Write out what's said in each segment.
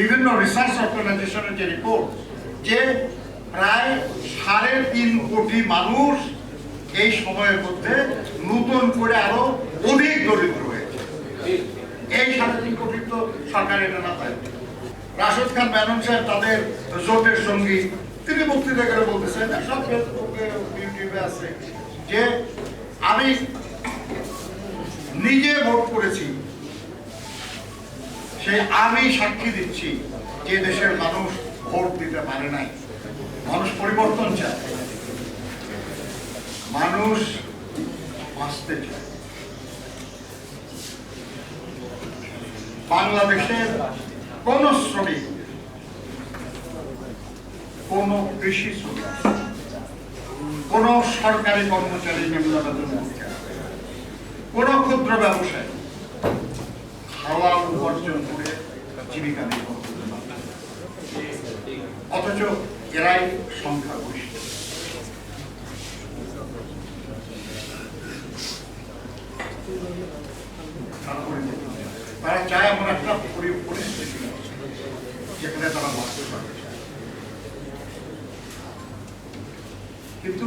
বিভিন্ন রিসার্চ অর্গানাইজেশনের যে রিপোর্ট যে প্রায় সাড়ে তিন কোটি মানুষ এই সময়ের মধ্যে নতুন করে আরও অধিক দরিদ্র হয়েছে। এই সাড়ে তিন কোটি তো সরকার এটা না পায়। রাশেদ খান মেনন সাহেব তাদের জোটের সঙ্গী, তিনি বক্তৃতা করে বলতেছেন সব ফেসবুকে, ইউটিউবে আছে যে আমি নিজে ভোট করেছি সেই আমি সাক্ষী দিচ্ছি যে দেশের মানুষ ভোট দিতে পারে নাই। মানুষ পরিবর্তন চায়। মানুষ বাঁচতে চায়। বাংলাদেশের কোন শ্রমিক, কোন কৃষি শ্রমিক, কোন সরকারি কর্মচারী নিম্ন কোন ক্ষুদ্র ব্যবসায়ী জীবিকা নির্বাহ করতে পারে না। অথচ এরাই সংখ্যাগরিষ্ঠ তারা চায় এমন একটা পরিস্থিতি যেখানে তারা বাঁচতে পারবে কিন্তু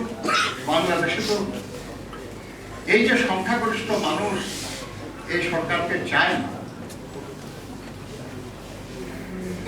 বাংলাদেশে তো এই যে সংখ্যাগরিষ্ঠ মানুষ এই সরকারকে চায় না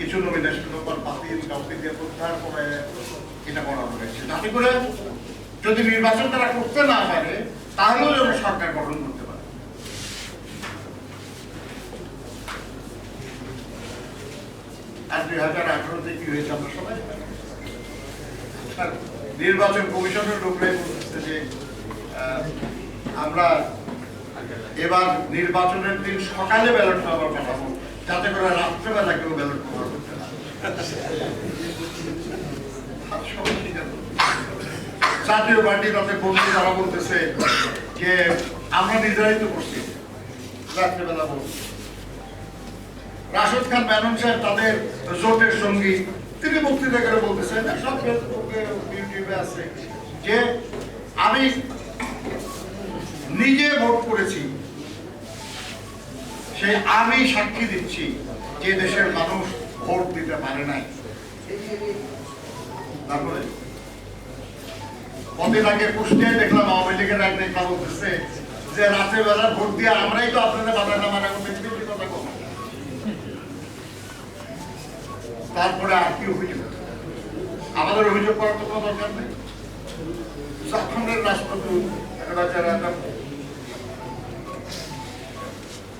কিছু নমিনেশন পেপার বাতিল, কাউকে দিয়ে প্রত্যাহার করে এটা করা হয়েছে করে যদি নির্বাচন তারা করতে না পারে, তাহলেও যেন সরকার গঠন করতে পারে। আর দুই হাজার আঠারোতে কি হয়েছে আমরা সবাই নির্বাচন কমিশনের লোকরাই বলতেছে যে আমরা এবার নির্বাচনের দিন সকালে ব্যালট পেপার পাঠাবো। যাতে করে রাত্রেবেলা কেউ আছে। জাতীয় পার্টি তারা বলতেছে যে, আমরা নিজেরাই তো করছি। রাত্রেবেলা বলছি। রাশেদ খান, মেনন সাহেব তাদের জোটের সঙ্গী। তিনি বক্তৃতা করে বলতেছেন সব ইউটিউবে আছে যে, আমি নিজে ভোট করেছি সেই আমি সাক্ষী দিচ্ছি যে দেশের মানুষ ভোট দিতে পারে নাই। তারপরে কদিন আগে কুষ্টিয়ায় দেখলাম আওয়ামী লীগের এক নেতা বলতেছে যে রাতের বেলা ভোট দিয়ে আমরাই তো আপনাদের বাধা না তারপরে আর কি অভিযোগ? আমাদের অভিযোগ করার তো কোনো দরকার নেই। জাপানের রাষ্ট্রদূত একটা ওই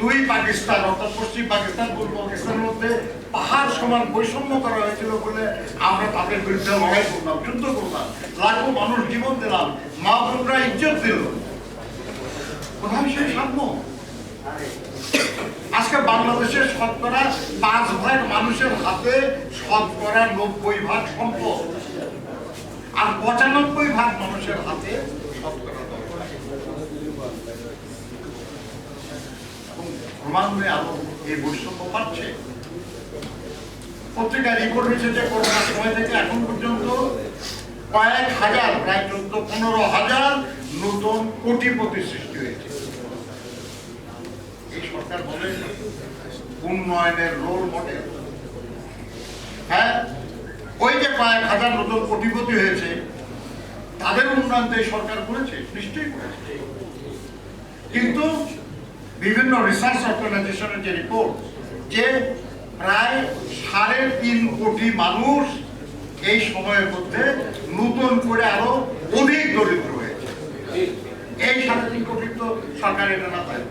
দুই পাকিস্তান, অর্থাৎ পশ্চিম পাকিস্তান, পূর্ব পাকিস্তানের মধ্যে পাহাড় সমান বৈষম্য করা হয়েছিল বলে আমরা তাদের বিরুদ্ধে লড়াই করলাম, যুদ্ধ করলাম। লাখো মানুষ জীবন দিলাম, মা বোনরা ইজ্জত দিল। কোথায় সাম্য? আজকে বাংলাদেশের শতকরা পাঁচ ভাগ মানুষের হাতে শতকরা নব্বই ভাগ সম্পদ। আর পঁচানব্বই ভাগ মানুষের হাতে শতকরা দশ ভাগ। এবং ক্রমান্বয়ে আরও এই বৈষম্য পাচ্ছে পত্রিকায় রিপোর্ট হয়েছে যে করোনার সময় থেকে এখন পর্যন্ত কয়েক হাজার, প্রায় চোদ্দ, পনেরো হাজার নতুন কোটিপতি সৃষ্টি হয়েছে। এই সরকার বলে উন্নয়নের রোল মডেল হ্যাঁ ওই যে কয়েক হাজার নতুন কোটিপতি হয়েছে, তাদের উন্নয়ন সরকার করেছে, নিশ্চয়ই করেছে। কিন্তু বিভিন্ন রিসার্চ অর্গানাইজেশনের যে রিপোর্ট যে প্রায় সাড়ে তিন কোটি মানুষ এই সময়ের মধ্যে নতুন করে আরও অধিক দরিদ্র হয়েছে। এই সাড়ে তিন কোটি তো সরকার এটা না পায়